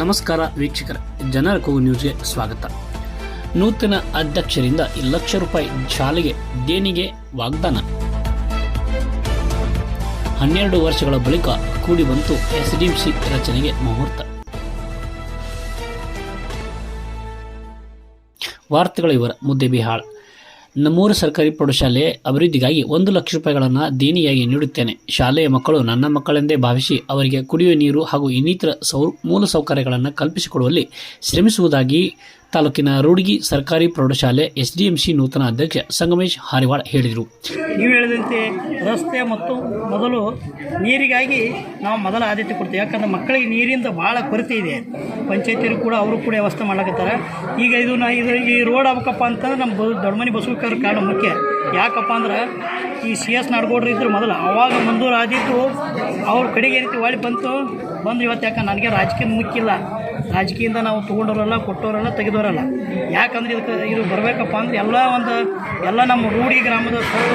ನಮಸ್ಕಾರ ವೀಕ್ಷಕರ, ಜನರ ಕೂಗು ನ್ಯೂಸ್ಗೆ ಸ್ವಾಗತ. ನೂತನ ಅಧ್ಯಕ್ಷರಿಂದ ಲಕ್ಷ ರೂಪಾಯಿ ಶಾಲೆಗೆ ದೇಣಿಗೆ ವಾಗ್ದಾನ. ಹನ್ನೆರಡು ವರ್ಷಗಳ ಬಳಿಕ ಕೂಡಿ ಬಂತು ಎಸ್ಡಿಎಂಸಿ ರಚನೆಗೆ ಮುಹೂರ್ತ. ವಾರ್ತೆಗಳ ಇವರ ಮುದ್ದೆ ಬಿಹಾಳ್. ನಮ್ಮೂರು ಸರ್ಕಾರಿ ಪ್ರೌಢಶಾಲೆ ಅಭಿವೃದ್ಧಿಗಾಗಿ ಒಂದು ಲಕ್ಷ ರೂಪಾಯಿಗಳನ್ನು ದೇಣಿಯಾಗಿ ನೀಡುತ್ತೇನೆ. ಶಾಲೆಯ ಮಕ್ಕಳು ನನ್ನ ಮಕ್ಕಳೆಂದೇ ಭಾವಿಸಿ ಅವರಿಗೆ ಕುಡಿಯುವ ನೀರು ಹಾಗೂ ಇನ್ನಿತರ ಸೌ, ಮೂಲ ಸೌಕರ್ಯಗಳನ್ನು ಕಲ್ಪಿಸಿಕೊಡುವಲ್ಲಿ ಶ್ರಮಿಸುವುದಾಗಿ ತಾಲೂಕಿನ ರೂಡಗಿ ಸರ್ಕಾರಿ ಪ್ರೌಢಶಾಲೆ ಎಸ್ಡಿಎಂಸಿ ನೂತನ ಅಧ್ಯಕ್ಷ ಸಂಗಮೇಶ್ ಹಾರಿವಾಳ ಹೇಳಿದರು. ನೀವು ಹೇಳಿದಂತೆ ರಸ್ತೆ ಮತ್ತು ಮೊದಲು ನೀರಿಗಾಗಿ ನಾವು ಮೊದಲ ಆದ್ಯತೆ ಕೊಡ್ತೀವಿ. ಯಾಕಂದ್ರೆ ಮಕ್ಕಳಿಗೆ ನೀರಿಂದ ಭಾಳ ಕೊರತೆ ಇದೆ. ಪಂಚಾಯತಿಯರು ಕೂಡ ಅವರು ಕೂಡ ವ್ಯವಸ್ಥೆ ಮಾಡ್ಲಕತ್ತಾರ. ಈಗ ಇದು ನಾ ಇದು ಈ ರೋಡ್ ಆಗ್ಬೇಕಪ್ಪ ಅಂತಂದ್ರೆ ನಮ್ಮ ದೊಡ್ಡಮನಿ ಬಸವಕರ್ ಕಾರಣ ಮುಖ್ಯ. ಯಾಕಪ್ಪ ಅಂದ್ರೆ ಈ ಸಿ ಎಸ್ ನಾಡಗೌಡ್ರು ಇದ್ರು ಮೊದಲು, ಅವಾಗ ಮಂದೂರು ಆದಿತ್ತು ಅವ್ರ ಕಡೆಗೆ ಏನಕ್ಕೆ ಹೊಳ್ಳಿ ಬಂತು. ಬಂದು ಇವತ್ತು ಯಾಕಂದ್ರೆ ನನಗೆ ರಾಜಕೀಯ ಮುಖ್ಯ ಇಲ್ಲ. ರಾಜಕೀಯದಿಂದ ನಾವು ತೊಗೊಂಡವರಲ್ಲ, ಕೊಟ್ಟವರಲ್ಲ, ತೆಗೆದವರಲ್ಲ. ಯಾಕಂದ್ರೆ ಇದಕ್ಕೆ ಇದು ಬರಬೇಕಪ್ಪ ಅಂದ್ರೆ ಎಲ್ಲ ಒಂದು, ಎಲ್ಲ ನಮ್ಮ ರೂಢಿ ಗ್ರಾಮದ ಸರ್ವ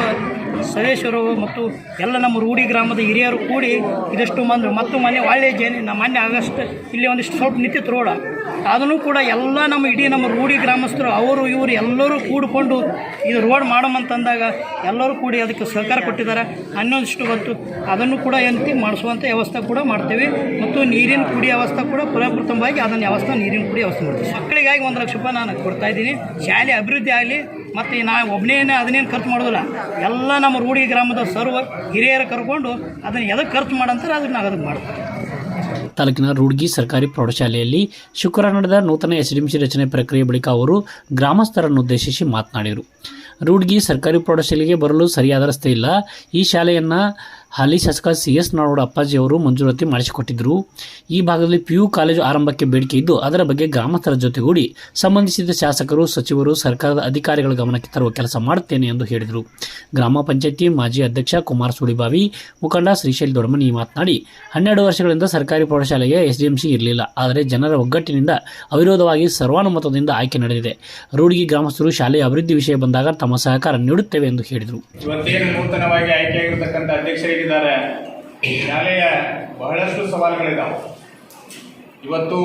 ಸದಸ್ಯರು ಮತ್ತು ಎಲ್ಲ ನಮ್ಮ ರೂಢಿ ಗ್ರಾಮದ ಹಿರಿಯರು ಕೂಡಿ ಇದಷ್ಟು ಮಂದಿ, ಮತ್ತು ಮೊನ್ನೆ ಒಳ್ಳೆ ಜನ, ನಮ್ಮ ಮೊನ್ನೆ ಆಗಸ್ಟ್, ಇಲ್ಲಿ ಒಂದಿಷ್ಟು ಸ್ವಲ್ಪ ನಿಂತಿತ್ತು ರೋಡ. ಅದನ್ನು ಕೂಡ ಎಲ್ಲ ನಮ್ಮ ಇಡೀ ನಮ್ಮ ರೂಢಿ ಗ್ರಾಮಸ್ಥರು, ಅವರು, ಇವರು ಎಲ್ಲರೂ ಕೂಡಿಕೊಂಡು ಇದು ರೋಡ್ ಮಾಡೋಮಂತಂದಾಗ ಎಲ್ಲರೂ ಕೂಡಿ ಅದಕ್ಕೆ ಸಹಕಾರ ಕೊಟ್ಟಿದ್ದಾರೆ. ಹನ್ನೊಂದಿಷ್ಟು ಬಂತು ಅದನ್ನು ಕೂಡ ಎಂತಿ ಮಾಡಿಸುವಂಥ ವ್ಯವಸ್ಥೆ ಕೂಡ ಮಾಡ್ತೀವಿ. ಮತ್ತು ನೀರಿನ ಕುಡಿ ವ್ಯವಸ್ಥೆ ಕೂಡ ಪುನಃಪ್ರಥಮವಾಗಿ ಅದನ್ನು ವ್ಯವಸ್ಥೆ, ನೀರಿನ ಕುಡಿ ವ್ಯವಸ್ಥೆ ಮಾಡ್ತೀವಿ. ಮಕ್ಕಳಿಗಾಗಿ ಒಂದು ಲಕ್ಷ ರೂಪಾಯಿ ನಾನು ಕೊಡ್ತಾ ಇದ್ದೀನಿ. ಶಾಲೆ ಅಭಿವೃದ್ಧಿ ಆಗಲಿ, ಮತ್ತು ನಾ ಒಬ್ಬನೇನೆ ಅದನ್ನೇನು ಖರ್ಚು ಮಾಡೋದಿಲ್ಲ. ಎಲ್ಲ ನಮ್ಮ ರೂಢಿ ಗ್ರಾಮದ ಸರ್ವ ಹಿರಿಯರು ಕರ್ಕೊಂಡು ಅದನ್ನು ಎದಕ್ಕೆ ಖರ್ಚು ಮಾಡಂತಾರೆ ಅದನ್ನು ನಾವು ಅದಕ್ಕೆ ಮಾಡ್ತೀವಿ. ತಾಲೂಕಿನ ರೂಡ್ಗಿ ಸರ್ಕಾರಿ ಪ್ರೌಢಶಾಲೆಯಲ್ಲಿ ಶುಕ್ರವಾರ ನಡೆದ ನೂತನ ಎಸ್ಡಿಎಂಸಿ ರಚನೆ ಪ್ರಕ್ರಿಯೆ ಬಳಿಕ ಅವರು ಗ್ರಾಮಸ್ಥರನ್ನು ಉದ್ದೇಶಿಸಿ ಮಾತನಾಡಿದರು. ರೂಡ್ಗಿ ಸರ್ಕಾರಿ ಪ್ರೌಢಶಾಲೆಗೆ ಬರಲು ಸರಿಯಾದ ರಸ್ತೆ ಇಲ್ಲ. ಈ ಶಾಲೆಯನ್ನು ಹಾಲಿ ಶಾಸಕ ಸಿ ಎಸ್ ನಾಡೋಡ ಅಪ್ಪಾಜಿ ಅವರು ಮಂಜೂರಾತಿ ಮಾಡಿಸಿಕೊಟ್ಟಿದ್ದರು ಈ ಭಾಗದಲ್ಲಿ ಪಿಯು ಕಾಲೇಜು ಆರಂಭಕ್ಕೆ ಬೇಡಿಕೆ ಇದ್ದು, ಅದರ ಬಗ್ಗೆ ಗ್ರಾಮಸ್ಥರ ಜೊತೆಗೂಡಿ ಸಂಬಂಧಿಸಿದ ಶಾಸಕರು, ಸಚಿವರು, ಸರ್ಕಾರದ ಅಧಿಕಾರಿಗಳ ಗಮನಕ್ಕೆ ತರುವ ಕೆಲಸ ಮಾಡುತ್ತೇನೆ ಎಂದು ಹೇಳಿದರು. ಗ್ರಾಮ ಪಂಚಾಯಿತಿ ಮಾಜಿ ಅಧ್ಯಕ್ಷ ಕುಮಾರ್ ಸುಳಿಬಾವಿ ಮುಖಂಡ ಶ್ರೀಶೈಲ್ ದೊಡಮನಿ ಮಾತನಾಡಿ, ಹನ್ನೆರಡು ವರ್ಷಗಳಿಂದ ಸರ್ಕಾರಿ ಪ್ರೌಢಶಾಲೆಗೆ ಎಸ್ಡಿಎಂಸಿ ಇರಲಿಲ್ಲ. ಆದರೆ ಜನರ ಒಗ್ಗಟ್ಟಿನಿಂದ ಅವಿರೋಧವಾಗಿ ಸರ್ವಾನುಮತದಿಂದ ಆಯ್ಕೆ ನಡೆದಿದೆ. ರೂಢಿಗೆ ಗ್ರಾಮಸ್ಥರು ಶಾಲೆಯ ಅಭಿವೃದ್ಧಿ ವಿಷಯ ಬಂದಾಗ ತಮ್ಮ ಸಹಕಾರ ನೀಡುತ್ತೇವೆ ಎಂದು ಹೇಳಿದರು. ಆಯ್ಕೆಯಾಗಿರ್ತಕ್ಕಂಥ ಶಾಲೆಯ ಬಹಳಷ್ಟು ಸವಾಲುಗಳಿದ್ದಾವೆ ಇವತ್ತು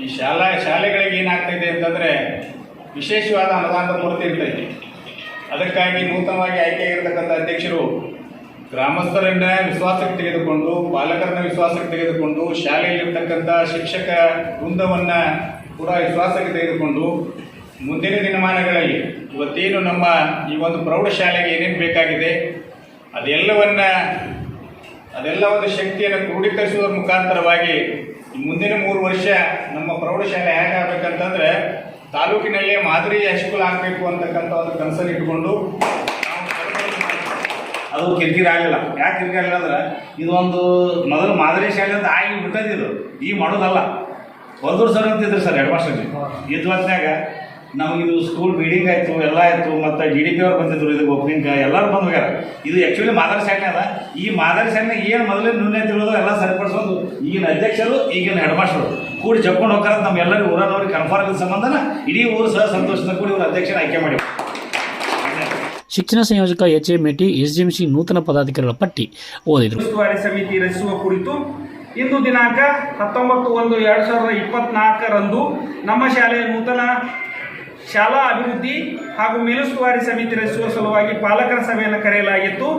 ಈ ಶಾಲಾ ಶಾಲೆಗಳಿಗೆ ಏನಾಗ್ತಿದೆ ಅಂತಂದರೆ ವಿಶೇಷವಾದ ಅನುದಾನದ ಕೊರತೆ ಇರ್ತೈತಿ ಅದಕ್ಕಾಗಿ ನೂತನವಾಗಿ ಆಯ್ಕೆಯಾಗಿರ್ತಕ್ಕಂಥ ಅಧ್ಯಕ್ಷರು ಗ್ರಾಮಸ್ಥರನ್ನ ವಿಶ್ವಾಸಕ್ಕೆ ತೆಗೆದುಕೊಂಡು, ಪಾಲಕರನ್ನ ವಿಶ್ವಾಸಕ್ಕೆ ತೆಗೆದುಕೊಂಡು, ಶಾಲೆಯಲ್ಲಿರ್ತಕ್ಕಂಥ ಶಿಕ್ಷಕ ವೃಂದವನ್ನು ಕೂಡ ವಿಶ್ವಾಸಕ್ಕೆ ತೆಗೆದುಕೊಂಡು ಮುಂದಿನ ದಿನಮಾನಗಳಲ್ಲಿ ಇವತ್ತೇನು ನಮ್ಮ ಈ ಒಂದು ಪ್ರೌಢಶಾಲೆಗೆ ಏನೇನು ಬೇಕಾಗಿದೆ ಅದೆಲ್ಲವನ್ನ, ಅದೆಲ್ಲ ಒಂದು ಶಕ್ತಿಯನ್ನು ಕ್ರೋಢೀಕರಿಸುವ ಮುಖಾಂತರವಾಗಿ ಮುಂದಿನ ಮೂರು ವರ್ಷ ನಮ್ಮ ಪ್ರೌಢಶಾಲೆ ಹೇಗಾಗಬೇಕಂತಂದ್ರೆ ತಾಲೂಕಿನಲ್ಲೇ ಮಾದರಿ ಹೈಸ್ಕೂಲ್ ಆಗಬೇಕು ಅಂತಕ್ಕಂಥ ಒಂದು ಕನಸನ್ನು ಇಟ್ಕೊಂಡು. ಅದು ಕಿರಿಕಿರಿ ಆಗಲಿಲ್ಲ. ಯಾಕೆ ಕಿರಿಕಿರಿ ಆಗಲಿಲ್ಲ ಅಂದ್ರೆ ಇದೊಂದು ಮೊದಲು ಮಾದರಿ ಶಾಲೆ ಅಂತ ಆಗಿ ಬಿಟ್ಟದಿದು ಈ ಮಾಡೋದಲ್ಲ. ಒಂದೂರು ಸರ್ ಅಂತಿದ್ರು ಸರ್ ಹೆಡ್ ಮಾಸ್ಟರ್ ಇದ್ ಹೊತ್ನ್ಯಾಗ ನಮಗಿದು ಸ್ಕೂಲ್ ಬಿಲ್ಡಿಂಗ್ ಆಯಿತು ಎಲ್ಲ ಆಯಿತು ಮತ್ತು ಜಿ ಡಿ ಪಿ ಅವ್ರು ಬಂದಿದ್ರು ಇದಕ್ಕೆ ಓಪನಿಂಗ್ ಎಲ್ಲರೂ ಬಂದು ಹೋಗ್ಯಾರ. ಇದು ಆ್ಯಕ್ಚುಲಿ ಮಾದರಿ ಶಾಖೆ ಅದ. ಈ ಮಾದರಿ ಶಾಲೆ ಏನು ಮೊದಲೇ ನ್ಯೂನ್ಯತೆಗಳು ಎಲ್ಲ ಸರಿಪಡಿಸೋದು ಈಗಿನ ಅಧ್ಯಕ್ಷರು ಈಗಿನ ಹೆಡ್ ಮಾಸ್ಟರು ಕೂಡಿ ಜಪ್ಕೊಂಡು ಹೋಗ್ತಾರೆ ನಮ್ಮ ಎಲ್ಲರಿಗೂ ಊರನವ್ರಿಗೆ ಕನ್ಫರ್ಮ್ ಸಂಬಂಧನ ಇಡೀ ಊರು ಸಹ ಸಂತೋಷದ ಕೂಡಿ ಇವರು ಅಧ್ಯಕ್ಷನ ಆಯ್ಕೆ ಮಾಡಿ. ಶಿಕ್ಷಣ ಸಂಯೋಜಕ ಎಚ್ ಎ ಮೇಟಿ ಸಿ ನೂತನ ಪದಾಧಿಕಾರಿಗಳ ಪಟ್ಟಿ ಓದಿದರು. ಉಸ್ತುವಾರಿ ಸಮಿತಿ ರಚಿಸುವ ಕುರಿತು ಇಂದು ದಿನಾಂಕ ಹತ್ತೊಂಬತ್ತು ಒಂದು ಎರಡು ಸಾವಿರದ ಇಪ್ಪತ್ನಾಲ್ಕರಂದು ನಮ್ಮ ಶಾಲೆಯ ನೂತನ ಶಾಲಾ ಅಭಿವೃದ್ಧಿ ಹಾಗೂ ಮೇಲುಸ್ತುವಾರಿ ಸಮಿತಿ ರಚಿಸುವ ಸಲುವಾಗಿ ಪಾಲಕರ ಸಭೆಯನ್ನು ಕರೆಯಲಾಗಿತ್ತು.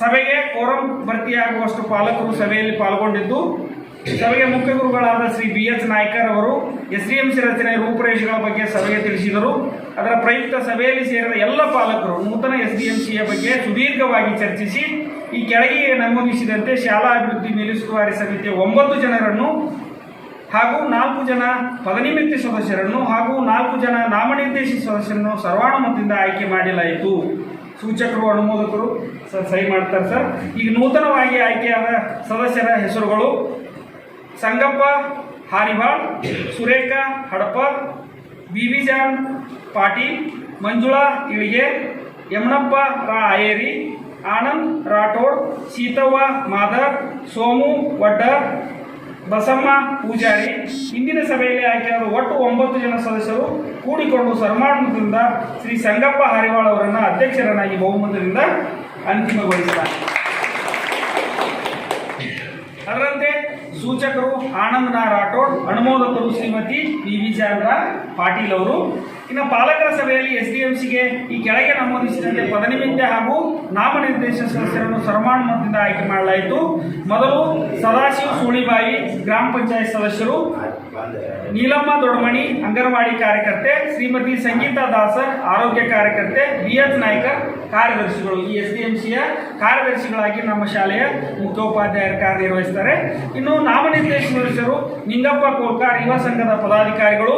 ಸಭೆಗೆ ಕೋರಂ ಭರ್ತಿಯಾಗುವಷ್ಟು ಪಾಲಕರು ಸಭೆಯಲ್ಲಿ ಪಾಲ್ಗೊಂಡಿದ್ದು, ಸಭೆಗೆ ಮುಖ್ಯ ಗುರುಗಳಾದ ಶ್ರೀ ಬಿ ಎಸ್ ನಾಯ್ಕರ್ ಅವರು, ಎಸ್ ಡಿ ಎಂ ಸಿ ರಚನೆ ರೂಪುರೇಷೆಗಳ ಬಗ್ಗೆ ಸಭೆಗೆ ತಿಳಿಸಿದರು. ಅದರ ಪ್ರಯುಕ್ತ ಸಭೆಯಲ್ಲಿ ಸೇರಿದ ಎಲ್ಲ ಪಾಲಕರು ನೂತನ ಎಸ್ ಡಿ ಎಂ ಸಿಯ ಬಗ್ಗೆ ಸುದೀರ್ಘವಾಗಿ ಚರ್ಚಿಸಿ, ಈ ಕೆಳಗೆ ನಮೂದಿಸಿದಂತೆ ಶಾಲಾ ಅಭಿವೃದ್ಧಿ ಮೇಲುಸ್ತುವಾರಿ ಸಮಿತಿಯ ಒಂಬತ್ತು ಜನರನ್ನು ಹಾಗೂ ನಾಲ್ಕು ಜನ ಪದನಿಮಿತ್ತ ಸದಸ್ಯರನ್ನು ಹಾಗೂ ನಾಲ್ಕು ಜನ ನಾಮನಿರ್ದೇಶಿ ಸದಸ್ಯರನ್ನು ಸರ್ವಾನುಮತದಿಂದ ಆಯ್ಕೆ ಮಾಡಲಾಯಿತು. ಸೂಚಕರು, ಅನುಮೋದಕರು ಸರ್, ಸಹಿ ಮಾಡ್ತಾರೆ ಸರ್. ಈಗ ನೂತನವಾಗಿ ಆಯ್ಕೆಯಾದ ಸದಸ್ಯರ ಹೆಸರುಗಳು ಸಂಗಪ್ಪ ಹಾರಿವಾಳ್ ಸುರೇಖ ವಿ ಜಾನ್, ಪಾಟೀಲ್, ಮಂಜುಳಾ, ಇಳಿಗೆ, ಯಮನಪ್ಪ, ರಾ ಆಯೇರಿ ಆನಂದ್, ರಾಠೋಡ್, ಸೀತವ್ವ, ಮಾದರ್, ಸೋಮು ವಡ್ಡರ್ ಬಸಮ್ಮ ಪೂಜಾರಿ, ಇಂದಿನ ಸಭೆಯಲ್ಲಿ ಆಯ್ಕೆಯಾದ ಒಟ್ಟು ಒಂಬತ್ತು ಜನ ಸದಸ್ಯರು ಕೂಡಿಕೊಂಡು ಸರ್ಮಾಣದಿಂದ ಶ್ರೀ ಸಂಗಪ್ಪ ಹರಿವಾಳ್ ಅವರನ್ನು ಅಧ್ಯಕ್ಷರನ್ನಾಗಿ ಬಹುಮತದಿಂದ ಅಂತಿಮಗೊಳಿಸಿದ್ದಾರೆ ಅದರಂತೆ ಸೂಚಕರು ಆನಂದ್ ನಾ ರಾಠೋಡ್ ಅನುಮೋದಕರು ಶ್ರೀಮತಿ ಬಿ ವಿ ಪಾಟೀಲ್ ಅವರು ಇನ್ನು ಪಾಲಕರ ಸಭೆಯಲ್ಲಿ ಎಸ್ ಡಿ ಎಂ ಸಿಗೆ ಈ ಕೆಳಗೆ ನಮೂದಿಸಿದಂತೆ ಪದನಿಮಿತ್ತ ಹಾಗೂ ನಾಮನಿರ್ದೇಶನ ಸದಸ್ಯರನ್ನು ಸರ್ವಾನುಮತದಿಂದ ಆಯ್ಕೆ ಮಾಡಲಾಯಿತು. ಮೊದಲು ಸದಾಶಿವ ಸೂಳಿಬಾಯಿ, ಗ್ರಾಮ ಪಂಚಾಯತ್ ಸದಸ್ಯರು, ನೀಲಮ್ಮ ದೊಡಮಣಿ ಅಂಗನವಾಡಿ ಕಾರ್ಯಕರ್ತೆ, ಶ್ರೀಮತಿ ಸಂಗೀತಾ ದಾಸರ್ ಆರೋಗ್ಯ ಕಾರ್ಯಕರ್ತೆ ಬಿ ಎಸ್ ನಾಯ್ಕರ್ ಕಾರ್ಯದರ್ಶಿಗಳು. ಈ ಎಸ್ ಡಿ ಎಂ ಸಿಯ ಕಾರ್ಯದರ್ಶಿಗಳಾಗಿ ನಮ್ಮ ಶಾಲೆಯ ಮುಖ್ಯೋಪಾಧ್ಯಾಯರು ಕಾರ್ಯನಿರ್ವಹಿಸ್ತಾರೆ ಇನ್ನು ನಾಮನಿರ್ದೇಶನ ಸದಸ್ಯರು ನಿಂಗಪ್ಪ ಕೋಲ್ಕಾರ್ ಯುವ ಸಂಘದ ಪದಾಧಿಕಾರಿಗಳು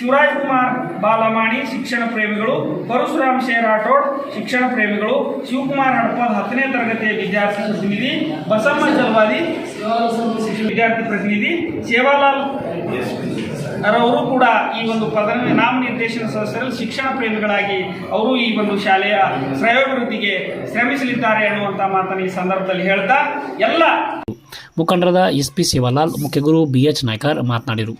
ಶಿವರಾಜ್ ಕುಮಾರ್ ಬಾಲಮಾಣಿ, ಶಿಕ್ಷಣ ಪ್ರೇಮಿಗಳು, ಪರಶುರಾಮ್ ಶೇರ್ ರಾಠೋಡ್ ಶಿಕ್ಷಣ ಪ್ರೇಮಿಗಳು, ಶಿವಕುಮಾರ್ ಹಡಪದ್ ಹತ್ತನೇ ತರಗತಿಯ ವಿದ್ಯಾರ್ಥಿ ಪ್ರತಿನಿಧಿ, ಬಸಮ್ಮ ಜಲ್ವಾದಿ, ವಿದ್ಯಾರ್ಥಿ ಪ್ರತಿನಿಧಿ, ಸೇವಾಲಾಲ್ ಅವರು ಕೂಡ ಈ ಒಂದು ಪದ ನಾಮನಿರ್ದೇಶನ ಸದಸ್ಯರಲ್ಲಿ ಶಿಕ್ಷಣ ಪ್ರೇಮಿಗಳಾಗಿ ಅವರು ಈ ಒಂದು ಶಾಲೆಯ ಶ್ರೇಯೋಭಿವೃದ್ಧಿಗೆ ಶ್ರಮಿಸಲಿದ್ದಾರೆ ಅನ್ನುವಂಥ ಮಾತನ್ನು ಈ ಸಂದರ್ಭದಲ್ಲಿ ಹೇಳ್ತಾ, ಎಲ್ಲ ಮುಖಂಡರಾದ ಎಸ್ ಪಿ ಸೇವಾಲಾಲ್ ಮುಖ್ಯಗುರು ಬಿ ಎಚ್ ನಾಯ್ಕರ್ ಮಾತನಾಡಿದರು.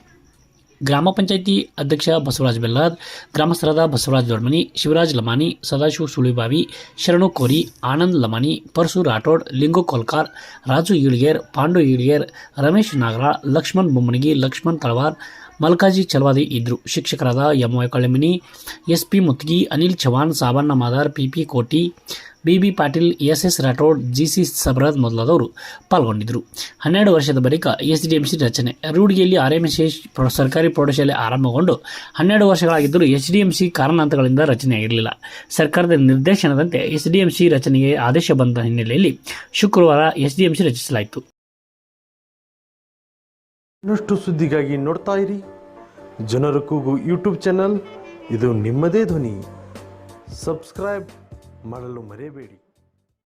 ಗ್ರಾಮ ಪಂಚಾಯಿತಿ ಅಧ್ಯಕ್ಷ ಬಸವರಾಜ್ ಬೆಲ್ಲಾದ್, ಗ್ರಾಮಸ್ಥರಾದ ಬಸವರಾಜ್ ದೊಡ್ಮನಿ, ಶಿವರಾಜ್ ಲಮಾನಿ, ಸದಾಶಿವ ಸುಳಿಬಾವಿ, ಶರಣು ಕೋರಿ, ಆನಂದ್ ಲಮಾನಿ ಪರಸು ರಾಠೋಡ್, ಲಿಂಗು ಕೋಲ್ಕಾರ್, ರಾಜು ಈಳ್ಗೇರ್, ಪಾಂಡು ಈಳ್ಗೇರ್, ರಮೇಶ್ ನಾಗರ, ಲಕ್ಷ್ಮಣ್ ಬೊಮ್ಮನಗಿ, ಲಕ್ಷ್ಮಣ್ ತಳವಾರ್, ಮಲ್ಕಾಜಿ ಚಲವಾದಿ ಇದ್ರು. ಶಿಕ್ಷಕರಾದ M Y Kalemini S P Mutgi, Anil Chavan, Sabanna Madar, P P Koti B B Patil S S Rathod G C Sabaraj ಮೊದಲಾದವರು ಪಾಲ್ಗೊಂಡಿದ್ದರು. ಹನ್ನೆರಡು ವರ್ಷದ ಬಳಿಕ ಎಸ್ ಡಿ ಎಂ ಸಿ ರಚನೆ. ರೂಢಿಯಲ್ಲಿ ಆರ್ ಎಂ ಎಸ್ ಸರ್ಕಾರಿ ಪ್ರೌಢಶಾಲೆ ಆರಂಭಗೊಂಡು ಹನ್ನೆರಡು ವರ್ಷಗಳಾಗಿದ್ದರೂ ಎಚ್ ಡಿ ಎಂ ಸಿ ಕಾರಣಾಂತರಗಳಿಂದ ರಚನೆಯಾಗಿರಲಿಲ್ಲ ಸರ್ಕಾರದ ನಿರ್ದೇಶನದಂತೆ ಎಸ್ ಡಿ ಎಂ ಸಿ ರಚನೆಗೆ ಆದೇಶ ಬಂದ ಹಿನ್ನೆಲೆಯಲ್ಲಿ ಶುಕ್ರವಾರ ಎಸ್ ಡಿ ಎಂ ಸಿ ರಚಿಸಲಾಯಿತು. ಇನ್ನಷ್ಟು ಸುದ್ದಿಗಾಗಿ ನೋಡ್ತಾ ಇರಿ. ಜನರ ಕೂಗು ಯೂಟ್ಯೂಬ್ ಚಾನಲ್. ಇದು ನಿಮ್ಮದೇ ಧ್ವನಿ. ಸಬ್ಸ್ಕ್ರೈಬ್. మలలు మరేబేడి